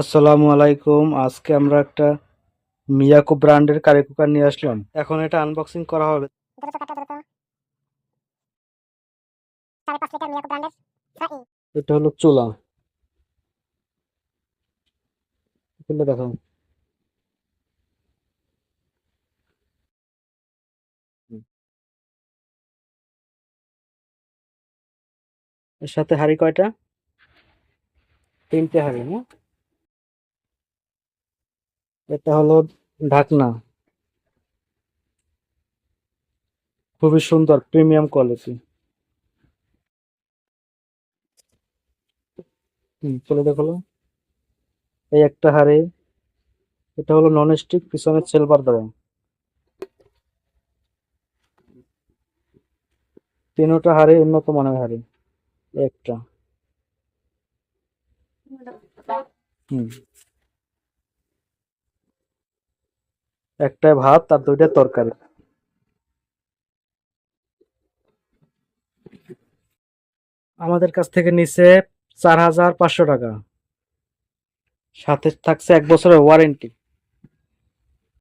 আসসালামু আলাইকুম। আজকে আমরা একটা মিয়াকো ব্র্যান্ডের কারি কুকার নিয়ে আসলাম। এখন এটা আনবক্সিং করা হবে। এটা হলো চুলা। খুলে দেখো। এর সাথে হাঁড়ি কয়টা? তিনটে হাঁড়ি না এটা হলো ঢাকনা। খুবই সুন্দর প্রিমিয়াম কোয়ালিটি চলে দেখো এই একটা হাঁড়ি, এটা হলো নন স্টিক পিছনে সিলভার দেওয়া তিনোটা হাঁড়ি, উন্নত মানের এই একটা। হুম। একটা ভাত আর দুইটা তরকারি। আমাদের কাছ থেকে নিচে চার হাজার পাঁচশো টাকা। সাথে থাকছে এক বছরের ওয়ারেন্টি